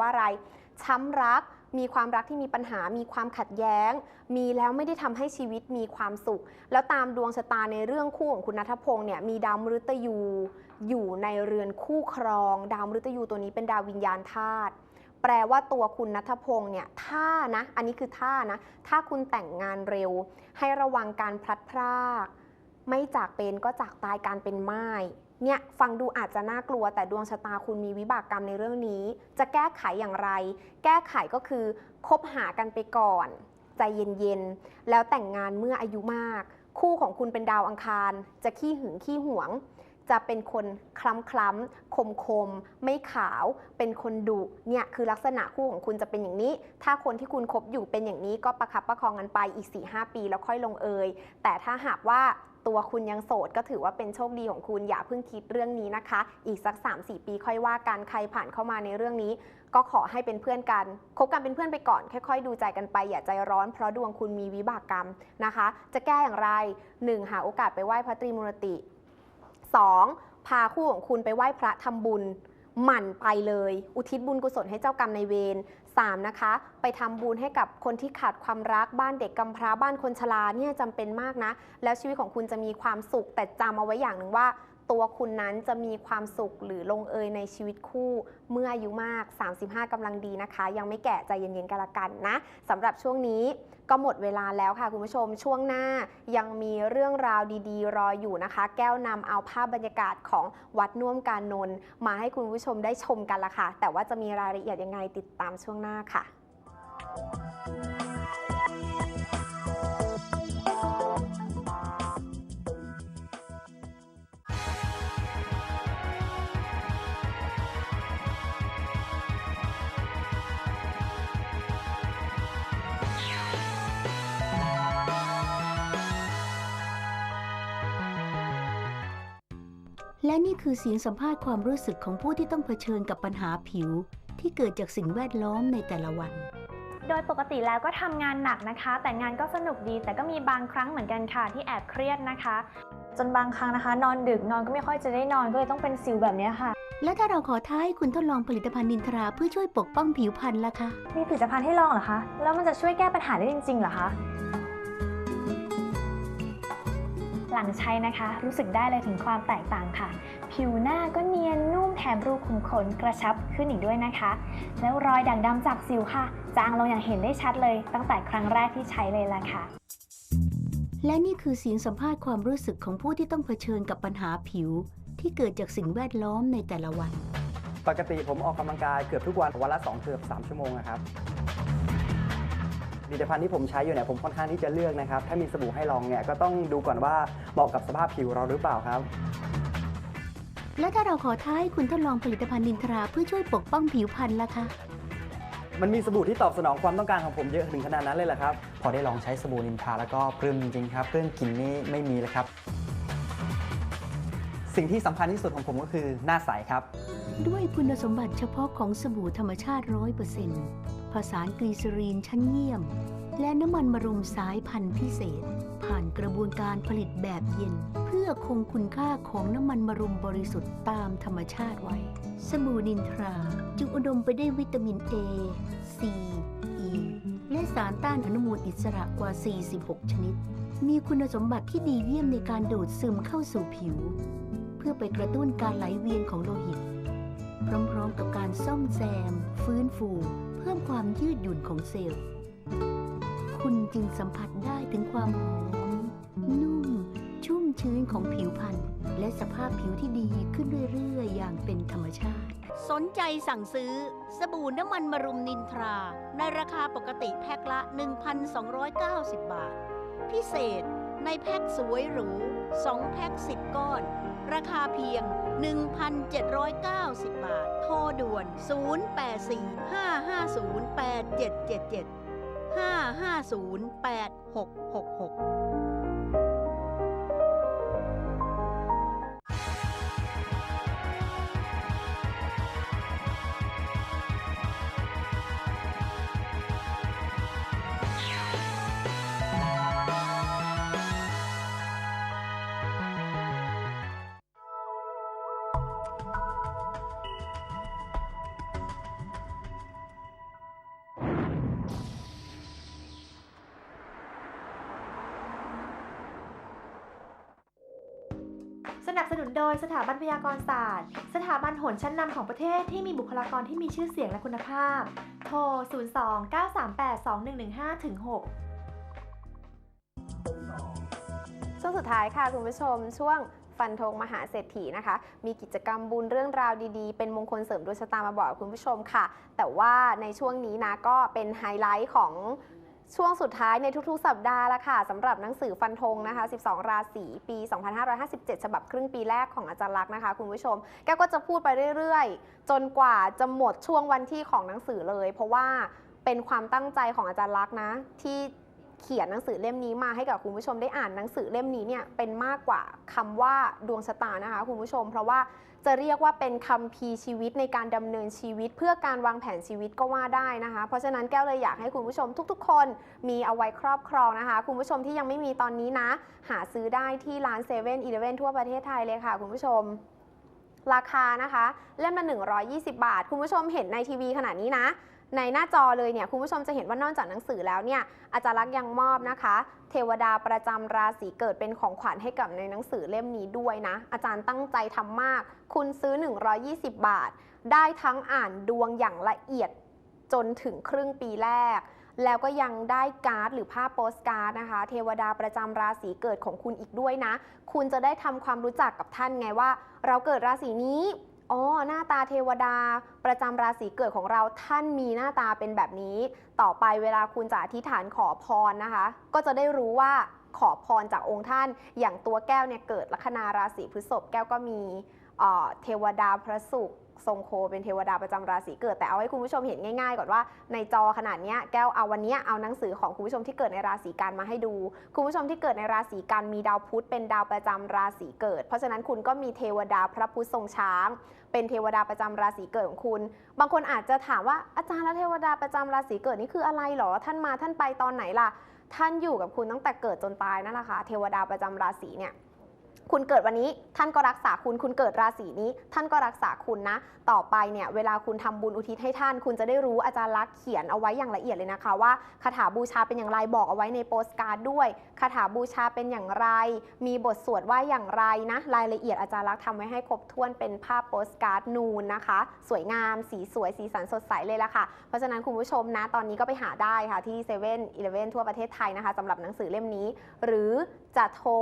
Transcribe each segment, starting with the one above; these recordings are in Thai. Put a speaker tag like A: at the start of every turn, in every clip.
A: ว่าอะไร ช้ำรัก มีความรักที่มีปัญหา มีความขัดแย้ง มีแล้วไม่ได้ทำให้ชีวิตมีความสุข แล้วตามดวงชะตาในเรื่องคู่ของคุณนัทพงศ์เนี่ย มีดาวมฤตยูอยู่ในเรือนคู่ครอง ดาวมฤตยูตัวนี้เป็นดาววิญญาณธาตุ แปลว่าตัวคุณนัทพงศ์เนี่ย ถ้านะ อันนี้คือถ้านะ ถ้าคุณแต่งงานเร็ว ให้ระวังการพลัดพราก ไม่จากเป็นก็จากตายการเป็นไม้ เนี่ยฟังดูอาจจะน่ากลัว แต่ดวงชะตาคุณมีวิบากกรรมในเรื่องนี้ จะแก้ไขอย่างไร แก้ไขก็คือคบหากันไปก่อน ใจเย็นๆ แล้วแต่งงานเมื่ออายุมาก คู่ของคุณเป็นดาวอังคาร จะขี้หึงขี้หวง จะเป็นคนคล้ำคล้ำคมคมๆไม่ขาว เป็นคนดุเนี่ยคือลักษณะคู่ของคุณจะเป็นอย่างนี้ ถ้าคนที่คุณคบอยู่เป็นอย่างนี้ก็ประคับประคองกันไปอีก 4-5 ปีแล้วค่อยลงเอย แต่ถ้าหากว่าตัวคุณยังโสดก็ถือว่าเป็นโชคดีของคุณอย่าเพิ่งคิดเรื่องนี้นะคะ อีกสัก 3-4 ปีค่อยว่ากันใครผ่านเข้ามาในเรื่องนี้ ก็ขอให้เป็นเพื่อนกันคบกันเป็นเพื่อนไปก่อน ค่อย ๆ ดูใจกันไปอย่าใจร้อนเพราะดวงคุณมีวิบากกรรมนะคะ จะแก้อย่างไร 1. หาโอกาสไปไหว้พระตรีมูรติ 2. พาคู่ของคุณไปไหว้พระทำบุญ หมั่นไปเลย อุทิศบุญกุศลให้เจ้ากรรมในเวร 3. นะคะ ไปทำบุญให้กับคนที่ขาดความรักบ้านเด็กกำพร้าบ้านคนชราเนี่ยจำเป็นมากนะ แล้วชีวิตของคุณจะมีความสุขแต่จำเอาไว้อย่างหนึ่งว่า ตัวคุณนั้นจะมีความสุขหรือลงเอยในชีวิตคู่ เมื่ออายุมาก 35กำลังดีนะคะ ยังไม่แก่ใจเย็นๆกันละกันนะสำหรับช่วงนี้ก็หมดเวลาแล้วค่ะคุณผู้ชมช่วงหน้ายังมีเรื่องราวดีๆ รออยู่นะคะ แก้วนำเอาภาพบรรยากาศของวัดน่วมการนนท์มาให้คุณผู้ชมได้ชมกันละค่ะ แต่ว่าจะมีรายละเอียดยังไงติดตามช่วงหน้าค่ะ
B: และนี่คือเสียงสัมภาษณ์ความรู้สึกของผู้ที่ต้องเผชิญกับปัญหาผิว ที่เกิดจากสิ่งแวดล้อมในแต่ละวัน
C: โดยปกติแล้วก็ทำงานหนักนะคะ แต่งานก็สนุกดีแต่ก็มีบางครั้งเหมือนกันค่ะที่แอบเครียดนะคะ จนบางครั้งนะคะ นอนดึกนอนก็ไม่ค่อยจะได้นอนก็เลยต้องเป็นสิวแบบเนี้ยค่ะ
B: และถ้าเราขอท้าให้คุณทดลองผลิตภัณฑ์นินทราเพื่อช่วยปกป้องผิวพรรณล่ะคะ
C: มีผลิตภัณฑ์ให้ลองเหรอคะ แล้วมันจะช่วยแก้ปัญหาได้จริงๆเหรอคะ หลังใช้นะคะ รู้สึกได้เลยถึงความแตกต่างค่ะ ผิวหน้าก็เนียนนุ่มแถมรูขุมขนกระชับขึ้นอีกด้วยนะคะ แล้วรอยด่างดำจากสิวค่ะ จางลงอย่างเห็นได้ชัดเลย ตั้งแต่ครั้งแรกที่ใช้เลยล่ะค่ะ
B: และนี่คือเสียงสัมภาษณ์ความรู้สึกของผู้ที่ต้องเผชิญกับปัญหาผิว ที่เกิดจากสิ่งแวดล้อมในแต่ละวัน
D: ปกติผมออกกำลังกายเกือบทุกวันวันละ2เกือบ3ชั่วโมงนะครับ ผลิตภัณฑ์ที่ผมใช้อยู่เนี่ยผมค่อนข้างที่จะเลือกนะครับ ถ้ามีสบู่ให้ลองเนี่ยก็ต้องดูก่อนว่าเหมาะกับสภาพผิวเราหรือเปล่าครับ
B: และถ้าเราขอท้าให้คุณทดลองผลิตภัณฑ์นินทราเพื่อช่วยปกป้องผิวพรรณล่ะคะ
D: มันมีสบู่ที่ตอบสนองความต้องการของผมเยอะถึงขนาดนั้นเลยเหรอครับ พอได้ลองใช้สบู่นินทราแล้วก็ปลื้มจริงๆครับเรื่องกลิ่นนี่ไม่มีเลยครับ สิ่งที่สำคัญที่สุดของผมก็คือหน้าใสครับ
B: ด้วยคุณสมบัติเฉพาะของสบู่ธรรมชาติ100% ผสานกรีซอรีนชั้นเยี่ยม และน้ำมันมะรุมสายพันธุ์พิเศษ ผ่านกระบวนการผลิตแบบเย็น เพื่อคงคุณค่าของน้ำมันมะรุมบริสุทธิ์ตามธรรมชาติไว้ สบู่นินทราจึงอุดมไปด้วยวิตามิน A C E และสารต้านอนุมูลอิสระกว่า 46 ชนิด มีคุณสมบัติที่ดีเยี่ยมในการดูดซึมเข้าสู่ผิว เพื่อไปกระตุ้นการไหลเวียนของโลหิต พร้อมๆกับการซ่อมแซม ฟื้นฟู พิ่มความยืดหยุ่นของเซลล์ คุณจึงสัมผัสได้ถึงความหอม นุ่ม ชุ่มชื้นของผิวพรรณและสภาพผิวที่ดีขึ้นเรื่อยๆ อย่างเป็นธรรมชาติ สนใจสั่งซื้อ สบู่น้ำมันมะรุมนินทรา ในราคาปกติแพ็คละ 1,290 บาท พิเศษในแพ็คสวยหรู 2 แพ็ค 10 ก้อน ราคาเพียง 1,790 บาท โทรด่วน 0845508777 5508666
E: นุนโดยสถาบันพยากรศาสตร์ สถาบันหนชั้นนำของประเทศที่มีบุคลากรที่มีชื่อเสียงและคุณภาพ โทร 02 938 2115ถึง6
A: ช่วงสุดท้ายค่ะคุณผู้ชมช่วงฟันธงมหาเศรษฐีนะคะ มีกิจกรรมบุญเรื่องราวดีๆ เป็นมงคลเสริมดวงชะตามาบอกคุณผู้ชมค่ะ แต่ว่าในช่วงนี้นะก็เป็นไฮไลท์ของ ช่วงสุดท้ายในทุกๆ สัปดาห์ละค่ะสำหรับหนังสือฟันธงนะคะ 12 ราศีปี 2557 ฉบับครึ่งปีแรกของอาจารย์ลักษณ์นะคะ คุณผู้ชม แกก็จะพูดไปเรื่อยๆ จนกว่าจะหมดช่วงวันที่ของหนังสือเลย เพราะว่าเป็นความตั้งใจของอาจารย์ลักษณ์นะที่ เขียนหนังสือเล่มนี้มาให้กับคุณผู้ชมได้อ่านหนังสือเล่มนี้เนี่ยเป็นมากกว่าคำว่าดวงชะตานะคะคุณผู้ชม เพราะว่าจะเรียกว่าเป็นคัมภีชีวิตในการดำเนินชีวิต เพื่อการวางแผนชีวิตก็ว่าได้นะคะ เพราะฉะนั้นแก้วเลยอยากให้คุณผู้ชมทุกๆ คนมีเอาไว้ครอบครองนะคะ คุณผู้ชมที่ยังไม่มีตอนนี้นะ หาซื้อได้ที่ร้าน7 e เ e ่ e อทั่วประเทศไทยเลยค่ะ คุณผู้ชมราคานะคะ เล่มละ120 บาท คุณผู้ชมเห็นในทีวีขนาดนี้นะ ในหน้าจอเลยเนี่ยคุณผู้ชมจะเห็นว่านอกจากหนังสือแล้วเนี่ยอาจารย์ลักษ์ยังมอบนะคะ เทวดาประจำราศีเกิดเป็นของขวัญให้กับในหนังสือเล่มนี้ด้วยนะ อาจารย์ตั้งใจทำมาก คุณซื้อ 120 บาท ได้ทั้งอ่านดวงอย่างละเอียดจนถึงครึ่งปีแรก แล้วก็ยังได้การ์ดหรือภาพโปสการ์ดนะคะ เทวดาประจำราศีเกิดของคุณอีกด้วยนะ คุณจะได้ทำความรู้จักกับท่านไงว่า เราเกิดราศีนี้ อ๋อหน้าตาเทวดาประจำราศีเกิดของเราท่านมีหน้าตาเป็นแบบนี้ ต่อไปเวลาคุณจะอธิษฐานขอพรนะคะ ก็จะได้รู้ว่าขอพรจากองค์ท่านอย่างตัวแก้วเนี่ยเกิดลัคนาราศีพฤษภแก้วก็มีเอ่อเทวดาพระศุกร์ ทรงโคเป็นเทวดาประจำราศีเกิด แต่เอาให้คุณผู้ชมเห็นง่ายๆก่อนว่าในจอขนาดนี้แก้วเอาวันนี้เอาหนังสือของคุณผู้ชมที่เกิดในราศีกันมาให้ดู คุณผู้ชมที่เกิดในราศีกันมีดาวพุธเป็นดาวประจำราศีเกิด เพราะฉะนั้นคุณก็มีเทวดาพระพุธทรงช้าง เป็นเทวดาประจำราศีเกิดของคุณ บางคนอาจจะถามว่าอาจารย์แล้วเทวดาประจำราศีเกิดนี่คืออะไรหรอ ท่านมาท่านไปตอนไหนล่ะ ท่านอยู่กับคุณตั้งแต่เกิดจนตายนั่นแหละค่ะเทวดาประจำราศีเนี่ย คุณเกิดวันนี้ท่านก็รักษาคุณ คุณเกิดราศีนี้ ท่านก็รักษาคุณนะ ต่อไปเนี่ยเวลาคุณทำบุญอุทิศให้ท่าน คุณจะได้รู้อาจารย์ลักษ์เขียนเอาไว้อย่างละเอียดเลยนะคะ ว่าคาถาบูชาเป็นอย่างไรบอกเอาไว้ในโปสการ์ดด้วยคาถาบูชาเป็นอย่างไร มีบทสวดว่าอย่างไรนะ รายละเอียดอาจารย์ลักษ์ทำไว้ให้ครบถ้วนเป็นภาพโปสการ์ดนูนนะคะ สวยงามสีสวยสีสันสดใสเลยละค่ะ เพราะฉะนั้นคุณผู้ชมนะตอนนี้ก็ไปหาได้ค่ะที่7 e เ e ่ e อทั่วประเทศไทยนะคะสำหรับหนังสือเล่มนี้ หรือจะโทร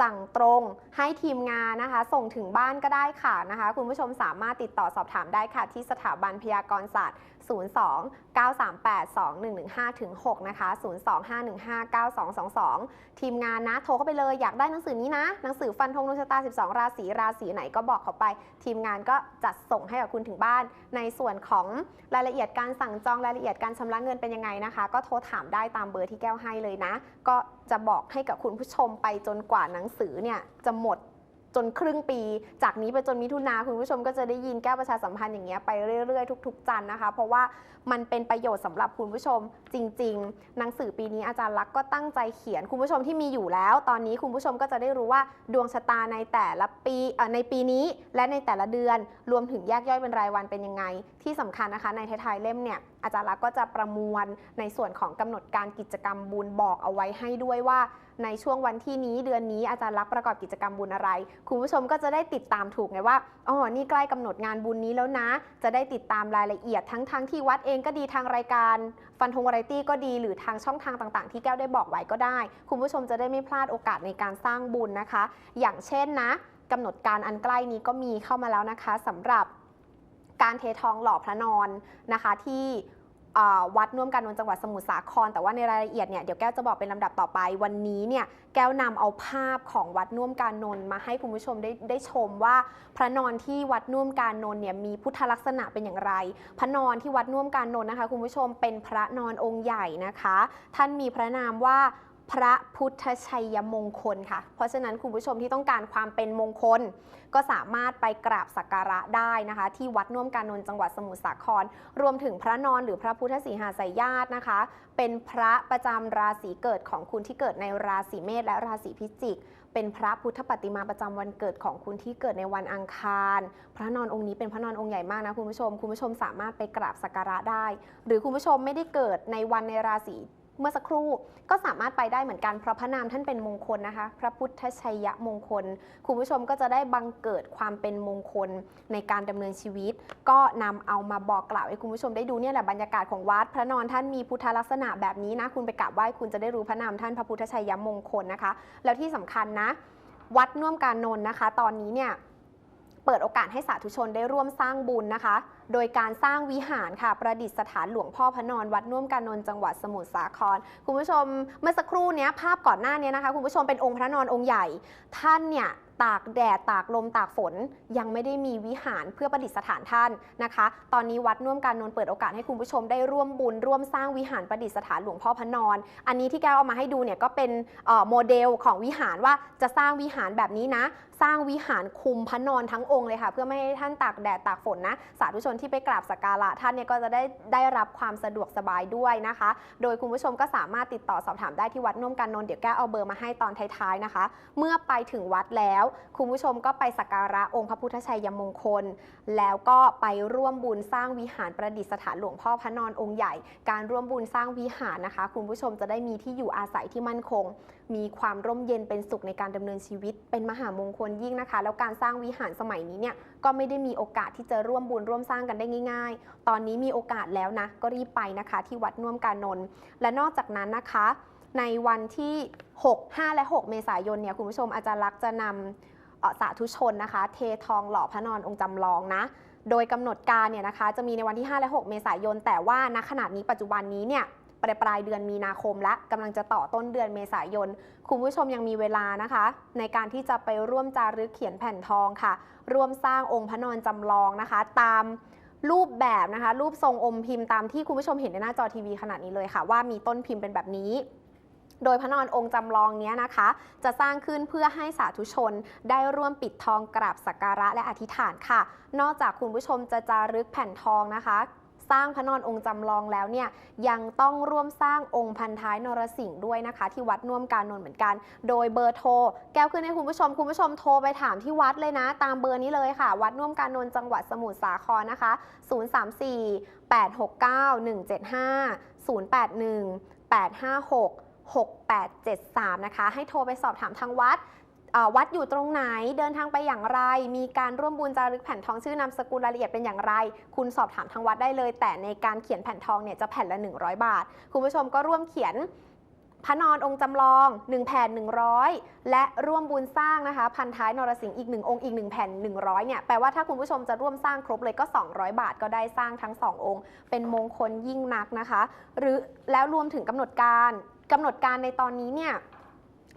A: สั่งตรงให้ทีมงานนะคะ ส่งถึงบ้านก็ได้ค่ะนะคะ คุณผู้ชมสามารถติดต่อสอบถามได้ค่ะ ที่สถาบันพยากรศาสตร์ 02 938 2115ถึง6นะคะ 02 515 9222 ทีมงานนะ โทรเข้าไปเลยอยากได้หนังสือนี้นะ หนังสือฟันธงดวงชะตา 12 ราศีราศีไหนก็บอกเขาไป ทีมงานก็จัดส่งให้กับคุณถึงบ้าน ในส่วนของรายละเอียดการสั่งจองรายละเอียดการชำระเงินเป็นยังไงนะคะ ก็โทรถามได้ตามเบอร์ที่แก้วให้เลยนะ ก็จะบอกให้กับคุณผู้ชมไปจนกว่าหนังสือเนี่ยจะหมด จนครึ่งปี จากนี้ไปจนมิถุนาคุณผู้ชมก็จะได้ยินแก้วประชาสัมพันธ์อย่างเงี้ยไปเรื่อยๆทุก ๆ จันนะคะ เพราะว่ามันเป็นประโยชน์สำหรับคุณผู้ชมจริง ๆ หนังสือปีนี้อาจารย์ลักษ์ก็ตั้งใจเขียนคุณผู้ชมที่มีอยู่แล้ว ตอนนี้คุณผู้ชมก็จะได้รู้ว่าดวงชะตาในแต่ละปีในปีนี้และในแต่ละเดือน รวมถึงแยกย่อยเป็นรายวันเป็นยังไง ที่สำคัญนะคะ ในท้ายๆเล่มเนี่ยอาจารย์ลักษ์ก็จะประมวลในส่วนของกำหนดการกิจกรรมบุญบอกเอาไว้ให้ด้วยว่า ในช่วงวันที่นี้เดือนนี้อาจารย์ลักษณ์ประกอบกิจกรรมบุญอะไร คุณผู้ชมก็จะได้ติดตามถูกไงว่าอ๋อนี่ใกล้กำหนดงานบุญนี้แล้วนะ จะได้ติดตามรายละเอียดทั้งทางที่วัดเองก็ดีทางรายการฟันธงวาไรตี้ก็ดีหรือทางช่องทางต่าง ๆ ที่แก้วได้บอกไว้ก็ได้ คุณผู้ชมจะได้ไม่พลาดโอกาสในการสร้างบุญนะคะ อย่างเช่นนะกำหนดการอันใกล้นี้ก็มีเข้ามาแล้วนะคะสำหรับการเททองหล่อพระนอนนะคะที่ วัดน่วมการนนจังหวัดสมุทรสาคร แต่ว่าในรายละเอียดเนี่ยเดี๋ยวแก้วจะบอกเป็นลำดับต่อไป วันนี้เนี่ยแก้วนำเอาภาพของวัดน่วมการนนมาให้คุณผู้ชมได้ได้ชมว่า พระนอนที่วัดน่วมการนนเนี่ยมีพุทธลักษณะเป็นอย่างไร พระนอนที่วัดน่วมการนนนะคะ คุณผู้ชมเป็นพระนอนองค์ใหญ่นะคะ ท่านมีพระนามว่า พระพุทธชัยมงคลค่ะ เพราะฉะนั้นคุณผู้ชมที่ต้องการความเป็นมงคล ก็สามารถไปกราบสักการะได้นะคะ ที่วัดน่วมการนนท์จังหวัดสมุทรสาคร รวมถึงพระนอนหรือพระพุทธสีหาสายญาตินะคะ เป็นพระประจำราศีเกิดของคุณที่เกิดในราศีเมษและราศีพิจิก เป็นพระพุทธปฏิมาประจำวันเกิดของคุณที่เกิดในวันอังคาร พระนอนองค์นี้เป็นพระนอนองค์ใหญ่มากนะคุณผู้ชม คุณผู้ชมสามารถไปกราบสักการะได้ หรือคุณผู้ชมไม่ได้เกิดในวันในราศี เมื่อสักครู่ก็สามารถไปได้เหมือนกันเพราะพระนามท่านเป็นมงคลนะคะ พระพุทธชัยมงคล คุณผู้ชมก็จะได้บังเกิดความเป็นมงคลในการดำเนินชีวิต ก็นำเอามาบอกกล่าวให้คุณผู้ชมได้ดูเนี่ยแหละบรรยากาศของวัด พระนอนท่านมีพุทธลักษณะแบบนี้นะคุณไปกราบไหว้คุณจะได้รู้พระนามท่านพระพุทธชัยมงคลนะคะ แล้วที่สำคัญนะ วัดน่วมการนนท์นะคะ ตอนนี้เนี่ย เปิดโอกาสให้สาธุชนได้ร่วมสร้างบุญนะคะ โดยการสร้างวิหารค่ะ ประดิษฐานหลวงพ่อพระนอนวัดน่วมการนนท์จังหวัดสมุทรสาคร คุณผู้ชมเมื่อสักครู่นี้ภาพก่อนหน้านี้นะคะ คุณผู้ชมเป็นองค์พระนอนองค์ใหญ่ ท่านเนี่ยตากแดดตากลมตากฝนยังไม่ได้มีวิหารเพื่อประดิษฐานท่านนะคะ ตอนนี้วัดน่วมการนนท์เปิดโอกาสให้คุณผู้ชมได้ร่วมบุญ ร่วมสร้างวิหารประดิษฐานหลวงพ่อพระนอน อันนี้ที่แก้วเอามาให้ดูเนี่ยก็เป็นโมเดลของวิหารว่าจะสร้างวิหารแบบนี้นะสร้างวิหารคุมพระนอนทั้งองค์เลยค่ะ เพื่อไม่ให้ท่านตากแดดตากฝนนะ สาธุชนที่ไปกราบสักการะท่านเนี่ยก็จะได้ได้รับความสะดวกสบายด้วยนะคะ โดยคุณผู้ชมก็สามารถติดต่อสอบถามได้ที่วัดน่มกันนนเดี๋ยวแก้เอาเบอร์มาให้ตอนท้ายๆนะคะ เมื่อไปถึงวัดแล้ว คุณผู้ชมก็ไปสักการะองค์พระพุทธชัยมงคล แล้วก็ไปร่วมบุญสร้างวิหารประดิษฐานหลวงพ่อพระนอนองค์ใหญ่ การร่วมบุญสร้างวิหารนะคะ คุณผู้ชมจะได้มีที่อยู่อาศัยที่มั่นคงมีความร่มเย็นเป็นสุขในการดำเนินชีวิต เป็นมหามงคลยิ่งนะคะ แล้วการสร้างวิหารสมัยนี้เนี่ยก็ไม่ได้มีโอกาสที่จะร่วมบุญร่วมสร้างกันได้ง่าย ๆ ตอนนี้มีโอกาสแล้วนะ ก็รีบไปนะคะ ที่วัดน่วมการนนท์และนอกจากนั้นนะคะ ในวันที่ 6 5 และ 6 เมษายนเนี่ยคุณผู้ชมอาจารย์ลักษ์จะนำสาธุชนนะคะ เททองหล่อพระนอนองค์จำลองนะโดยกำหนดการเนี่ยนะคะจะมีในวันที่ 5 และ 6 เมษายน แต่ว่าณขณะนี้ปัจจุบันนี้เนี่ย ปลายปลายเดือนมีนาคมและกำลังจะต่อต้นเดือนเมษายน คุณผู้ชมยังมีเวลานะคะ ในการที่จะไปร่วมจารึกเขียนแผ่นทองค่ะ ร่วมสร้างองค์พระนอนจำลองนะคะ ตามรูปแบบนะคะ รูปทรงอมพิมพ์ตามที่คุณผู้ชมเห็นในหน้าจอทีวีขนาดนี้เลยค่ะ ว่ามีต้นพิมพ์เป็นแบบนี้โดยพระนอนองค์จำลองนี้นะคะ จะสร้างขึ้นเพื่อให้สาธุชนได้ร่วมปิดทองกราบสักการะและอธิษฐานค่ะ นอกจากคุณผู้ชมจะจารึกแผ่นทองนะคะ สร้างพระนอนองค์จำลองแล้วเนี่ยยังต้องร่วมสร้างองค์พันท้ายนรสิงห์ด้วยนะคะ ที่วัดน่วมการนนท์เหมือนกัน โดยเบอร์โทร แก้วขึ้นให้คุณผู้ชม คุณผู้ชมโทรไปถามที่วัดเลยนะ ตามเบอร์นี้เลยค่ะ วัดน่วมการนนท์จังหวัดสมุทรสาครนะคะ 034 869 175 081 856 6873 นะคะ ให้โทรไปสอบถามทางวัด วัดอยู่ตรงไหนเดินทางไปอย่างไร มีการร่วมบุญจารึกแผ่นทองชื่อนามสกุลรายละเอียดเป็นอย่างไร คุณสอบถามทางวัดได้เลย แต่ในการเขียนแผ่นทองเนี่ยจะแผ่นละ 100 บาท คุณผู้ชมก็ร่วมเขียนพระนอนองค์จำลอง 1 แผ่น 100 และร่วมบุญสร้างนะคะพันท้ายนรสิงห์อีก 1 องค์อีก 1 แผ่น 100เนี่ยแปลว่าถ้าคุณผู้ชมจะร่วมสร้างครบเลยก็ 200 บาทก็ได้สร้างทั้ง 2 องค์ เป็นมงคลยิ่งนักนะคะ หรือแล้วรวมถึงกำหนดการกำหนดการในตอนนี้เนี่ย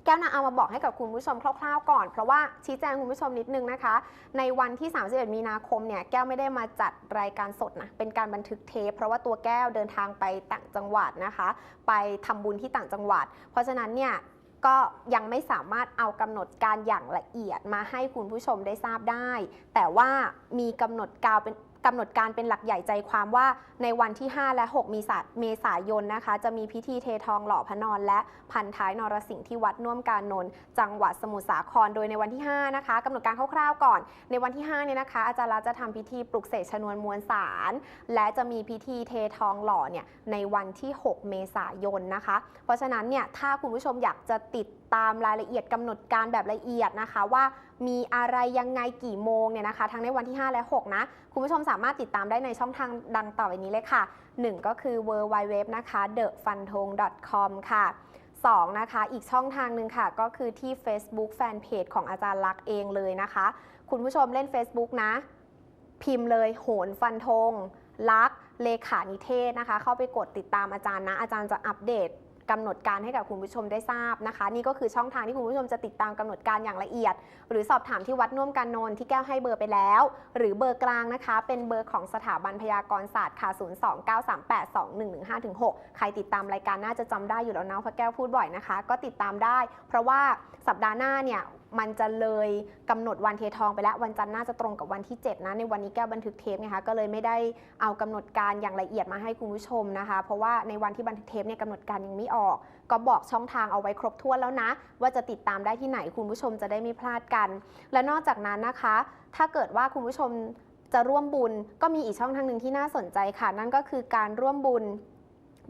A: แก้วนาเอามาบอกให้กับคุณผู้ชมคร่าวๆก่อน เพราะว่าชี้แจงคุณผู้ชมนิดนึงนะคะ ในวันที่ 31 มีนาคมเนี่ยแก้วไม่ได้มาจัดรายการสดนะเป็นการบันทึกเทปเพราะว่าตัวแก้วเดินทางไปต่างจังหวัดนะคะ ไปทำบุญที่ต่างจังหวัด เพราะฉะนั้นเนี่ยก็ยังไม่สามารถเอากำหนดการอย่างละเอียดมาให้คุณผู้ชมได้ทราบได้ แต่ว่ามีกำหนดการเป็น กำหนดการเป็นหลักใหญ่ใจความว่าในวันที่ 5 และ6มีเมษายนนะคะ จะมีพิธีเททองหล่อพระนอนและพันท้ายนรสิงห์ที่วัดน่วมการนนท์จังหวัดสมุทรสาครโดยในวันที่ 5 นะคะกำหนดการคร่าวๆก่อน ในวันที่5เนี่ยนะคะอาจารย์รัตน์จะทำพิธีปลุกเสกชนวนมวลสาร และจะมีพิธีเททองหล่อเนี่ยในวันที่ 6 เมษายนนะคะ เพราะฉะนั้นเนี่ยถ้าคุณผู้ชมอยากจะติดตามรายละเอียดกำหนดการแบบละเอียดนะคะ ว่ามีอะไรยังไงกี่โมงเนี่ยนะคะ ทั้งในวันที่ 5 และ 6 นะ คุณผู้ชมสามารถติดตามได้ในช่องทางดังต่อไปนี้เลยค่ะ 1 ก็คือ w w w นะคะ t h e f u n t o n g com ค่ะ2นะคะ อีกช่องทางหนึ่งค่ะ ก็คือที่ Facebook Fanpage ของอาจารย์ลักษ์เองเลยนะคะ คุณผู้ชมเล่น Facebook นะ พิมพ์เลยโหนฟันธงลักษ์เลขานิเทศนะคะ เข้าไปกดติดตามอาจารย์นะ อาจารย์จะอัปเดต กำหนดการให้กับคุณผู้ชมได้ทราบนะคะ นี่ก็คือช่องทางที่คุณผู้ชมจะติดตามกำหนดการอย่างละเอียด หรือสอบถามที่วัดน่วมการนนที่แก้วให้เบอร์ไปแล้ว หรือเบอร์กลางนะคะ เป็นเบอร์ของสถาบันพยากรศาสตร์ค่ะ 029382115-6 ใครติดตามรายการน่าจะจำได้อยู่แล้วนะเพราะแก้วพูดบ่อยนะคะ ก็ติดตามได้ เพราะว่าสัปดาห์หน้าเนี่ย มันจะเลยกำหนดวันเททองไปแล้ว วันจันทร์น่าจะตรงกับวันที่ 7 นะ ในวันนี้แก้วบันทึกเทปนะคะก็เลยไม่ได้เอากำหนดการอย่างละเอียดมาให้คุณผู้ชมนะคะ เพราะว่าในวันที่บันทึกเทปเนี่ยกำหนดการยังไม่ออก ก็บอกช่องทางเอาไว้ครบถ้วนแล้วนะ ว่าจะติดตามได้ที่ไหนคุณผู้ชมจะได้ไม่พลาดกัน และนอกจากนั้นนะคะ ถ้าเกิดว่าคุณผู้ชมจะร่วมบุญก็มีอีกช่องทางหนึ่งที่น่าสนใจค่ะ นั่นก็คือการร่วมบุญ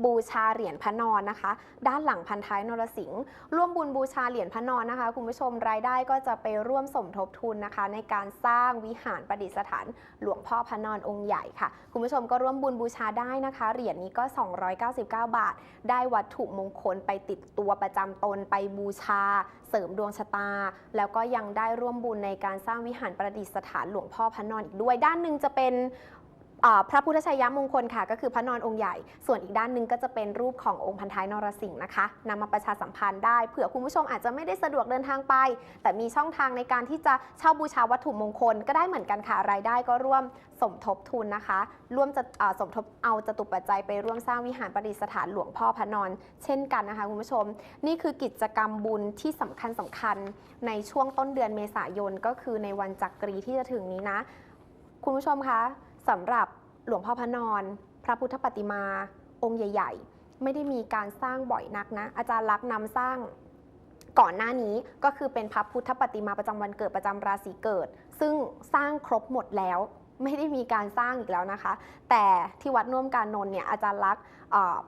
A: บูชาเหรียญพระนอนนะคะ ด้านหลังพันท้ายนรสิงห์ร่วมบุญบูชาเหรียญพระนอนนะคะ คุณผู้ชมรายได้ก็จะไปร่วมสมทบทุนนะคะ ในการสร้างวิหารประดิษฐานหลวงพ่อพระนอนองค์ใหญ่ค่ะ คุณผู้ชมก็ร่วมบุญบูชาได้นะคะ เหรียญนี้ก็ 299 บาท ได้วัตถุมงคลไปติดตัวประจำตนไปบูชา เสริมดวงชะตา แล้วก็ยังได้ร่วมบุญในการสร้างวิหารประดิษฐานหลวงพ่อพระนอนอีกด้วยด้านหนึ่งจะเป็น พระพุทธชัยยมงคลค่ะ ก็คือพระนอนองค์ใหญ่ ส่วนอีกด้านหนึ่งก็จะเป็นรูปขององค์พันท้ายนรสิงห์นะคะนำมาประชาสัมพันธ์ได้เผื่อคุณผู้ชมอาจจะไม่ได้สะดวกเดินทางไป แต่มีช่องทางในการที่จะเช่าบูชาวัตถุมงคลก็ได้เหมือนกันค่ะรายได้ก็ร่วมสมทบทุนนะคะ ร่วมจะสมทบเอาจตุปัจจัยไปร่วมสร้างวิหารประดิษฐานหลวงพ่อพระนอน เช่นกันนะคะคุณผู้ชม นี่คือกิจกรรมบุญที่สำคัญสำคัญในช่วงต้นเดือนเมษายนก็คือในวันจักรีที่จะถึงนี้นะ คุณผู้ชมคะ สำหรับหลวงพ่อพระนอน พระพุทธปฏิมา องค์ใหญ่ ๆ ไม่ได้มีการสร้างบ่อยนักนะ อาจารย์รักนำสร้างก่อนหน้านี้ก็คือเป็นพระพุทธปฏิมาประจำวันเกิดประจำราศีเกิด ซึ่งสร้างครบหมดแล้ว ไม่ได้มีการสร้างอีกแล้วนะคะ แต่ที่วัดน่วมการนนท์เนี่ยอาจารย์ลักษณ์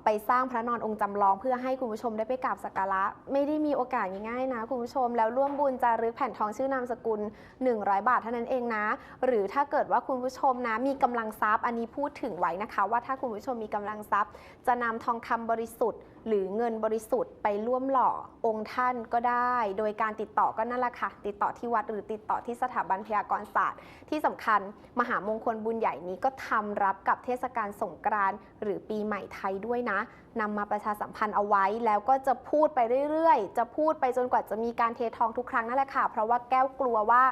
A: ไปสร้างพระนอนองค์จำลอง เพื่อให้คุณผู้ชมได้ไปกราบสักการะ ไม่ได้มีโอกาสง่ายๆนะคุณผู้ชม แล้วร่วมบุญจารึกแผ่นทองชื่อนามสกุล 100 บาทเท่านั้นเองนะ หรือถ้าเกิดว่าคุณผู้ชมนะมีกำลังทรัพย์อันนี้พูดถึงไว้นะคะ ว่าถ้าคุณผู้ชมมีกำลังทรัพย์ จะนำทองคำบริสุทธิ์ หรือเงินบริสุทธิ์ไปร่วมหล่อองค์ท่านก็ได้ โดยการติดต่อก็นั่นแหละค่ะ ติดต่อที่วัดหรือติดต่อที่สถาบันพยากรศาสตร์ ที่สำคัญมหามงคลบุญใหญ่นี้ก็ทำรับกับเทศกาลสงกรานต์หรือปีใหม่ไทยด้วยนะนำมาประชาสัมพันธ์เอาไว้แล้วก็จะพูดไปเรื่อยๆ จะพูดไปจนกว่าจะมีการเททองทุกครั้งนั่นแหละค่ะ เพราะว่าแก้วกลัวว่า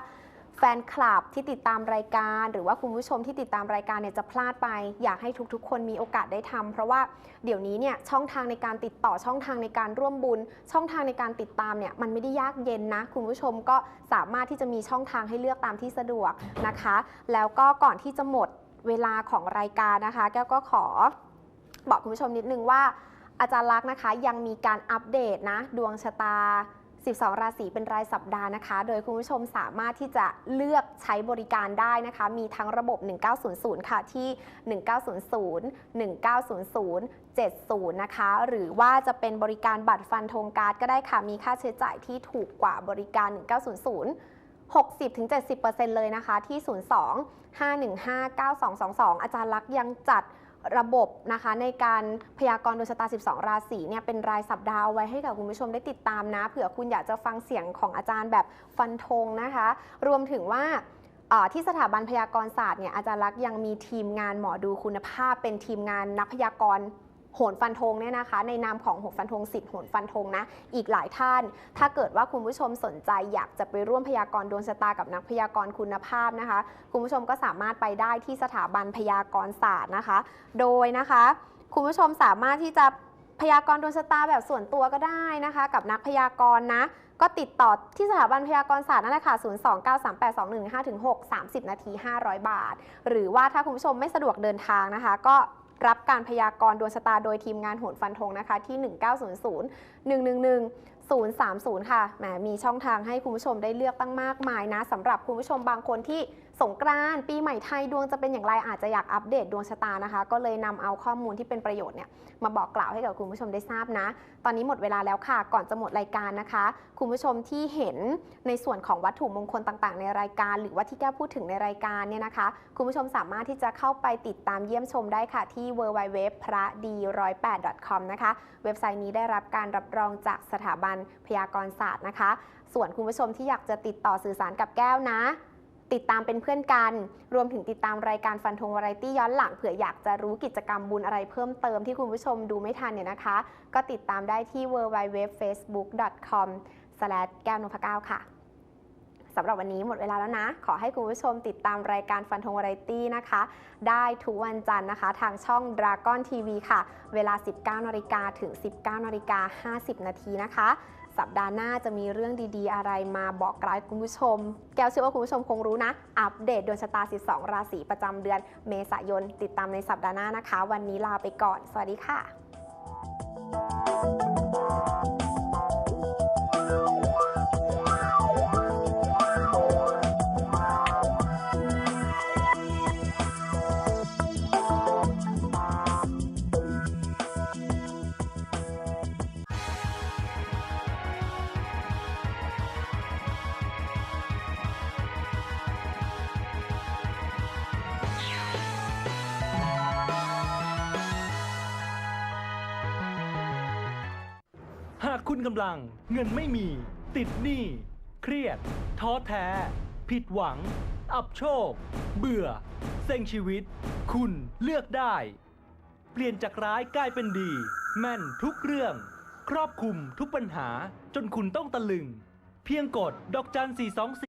A: แฟนคลับที่ติดตามรายการ หรือว่าคุณผู้ชมที่ติดตามรายการเนี่ยจะพลาดไป อยากให้ทุกๆ คนมีโอกาสได้ทำเพราะว่าเดี๋ยวนี้เนี่ยช่องทางในการติดต่อช่องทางในการร่วมบุญ ช่องทางในการติดตามเนี่ยมันไม่ได้ยากเย็นนะ คุณผู้ชมก็สามารถที่จะมีช่องทางให้เลือกตามที่สะดวกนะคะ แล้วก็ก่อนที่จะหมดเวลาของรายการนะคะ แก้วก็ขอบอกคุณผู้ชมนิดนึงว่าอาจารย์ลักษณ์นะคะยังมีการอัปเดตนะ ดวงชะตา 12 ราศีเป็นรายสัปดาห์นะคะ โดยคุณผู้ชมสามารถที่จะเลือกใช้บริการได้นะคะ มีทั้งระบบ 1900 ค่ะที่ 1900 1900 70 นะคะ หรือว่าจะเป็นบริการบัตรฟันธงการ์ดก็ได้ค่ะ มีค่าใช้จ่ายที่ถูกกว่าบริการ 1900 60-70%เลยนะคะที่ 02 515 9222 อาจารย์ลักษณ์ยังจัด ระบบนะคะในการพยากรณ์ดวงชะตา 12 ราศีเนี่ยเป็นรายสัปดาห์เอาไว้ให้กับคุณผู้ชมได้ติดตามนะเผื่อคุณอยากจะฟังเสียงของอาจารย์แบบฟันธงนะคะ รวมถึงว่าอ่อที่สถาบันพยากรณ์ศาสตร์เนี่ยอาจารย์ลักษณ์ยังมีทีมงานหมอดูคุณภาพ เป็นทีมงานนักพยากรณ์ โหนฟันธงเนี่ยนะคะ ในนามของโหนฟันธงสิทธิ์โหนฟันธงนะ อีกหลายท่าน ถ้าเกิดว่าคุณผู้ชมสนใจอยากจะไปร่วมพยากรณ์ดวงชะตากับนักพยากรณ์คุณภาพนะคะ คุณผู้ชมก็สามารถไปได้ที่สถาบันพยากรณ์ศาสตร์นะคะ โดยนะคะ คุณผู้ชมสามารถที่จะพยากรณ์ดวงชะตาแบบส่วนตัวก็ได้นะคะ กับนักพยากรณ์นะ ก็ติดต่อที่สถาบันพยากรณ์ศาสตร์นั่นแหละค่ะ 0293821ถึง6 30 นาที 500 บาท หรือว่าถ้าคุณผู้ชมไม่สะดวกเดินทางนะคะ ก็ รับการพยากรณ์ดวงชะตาโดยทีมงานโหนฟันธงนะคะที่ 1900 111 030 ค่ะแหมมีช่องทางให้คุณผู้ชมได้เลือกตั้งมากมายนะสำหรับคุณผู้ชมบางคนที่ สงกรานต์ปีใหม่ไทยดวงจะเป็นอย่างไรอาจจะอยากอัปเดตดวงชะตานะคะ ก็เลยนำเอาข้อมูลที่เป็นประโยชน์เนี่ยมาบอกกล่าวให้กับคุณผู้ชมได้ทราบนะ ตอนนี้หมดเวลาแล้วค่ะ ก่อนจะหมดรายการนะคะ คุณผู้ชมที่เห็นในส่วนของวัตถุมงคลต่างๆ ในรายการ หรือว่าที่แก้วพูดถึงในรายการเนี่ยนะคะ คุณผู้ชมสามารถที่จะเข้าไปติดตามเยี่ยมชมได้ค่ะที่ www พระดี108 com นะคะเว็บไซต์นี้ได้รับการรับรองจากสถาบันพยากรศาสตร์นะคะ ส่วนคุณผู้ชมที่อยากจะติดต่อสื่อสารกับแก้วนะ ติดตามเป็นเพื่อนกัน รวมถึงติดตามรายการฟันธงวาไรตี้ย้อนหลังเผื่ออยากจะรู้กิจกรรมบุญอะไรเพิ่มเติมที่คุณผู้ชมดูไม่ทันเนี่ยนะคะ ก็ติดตามได้ที่ www.facebook.com แก้วนพเก้าค่ะสำหรับวันนี้หมดเวลาแล้วนะ ขอให้คุณผู้ชมติดตามรายการฟันธงวาไรตี้นะคะ ได้ทุกวันจันทร์นะคะ ทางช่อง Dragon TV ค่ะ เวลา 19นาฬิกาถึง 19นาฬิกา50 นาทีนะคะ สัปดาห์หน้าจะมีเรื่องดีๆ อะไรมาบอกกล่าวคุณผู้ชม แก้วเชื่อว่าคุณผู้ชมคงรู้นะ อัปเดตดวงชะตา 12 ราศีประจำเดือน เมษายน ติดตามในสัปดาห์หน้านะคะ วันนี้ลาไปก่อน สวัสดีค่ะ
F: คุณกำลัง เงินไม่มี ติดหนี้ เครียด ท้อแท้ ผิดหวัง อับโชค เบื่อ เซ็งชีวิต คุณเลือกได้ เปลี่ยนจากร้ายกลายเป็นดี แม่นทุกเรื่อง ครอบคลุมทุกปัญหาจนคุณต้องตะลึง เพียงกดดอกจัน 424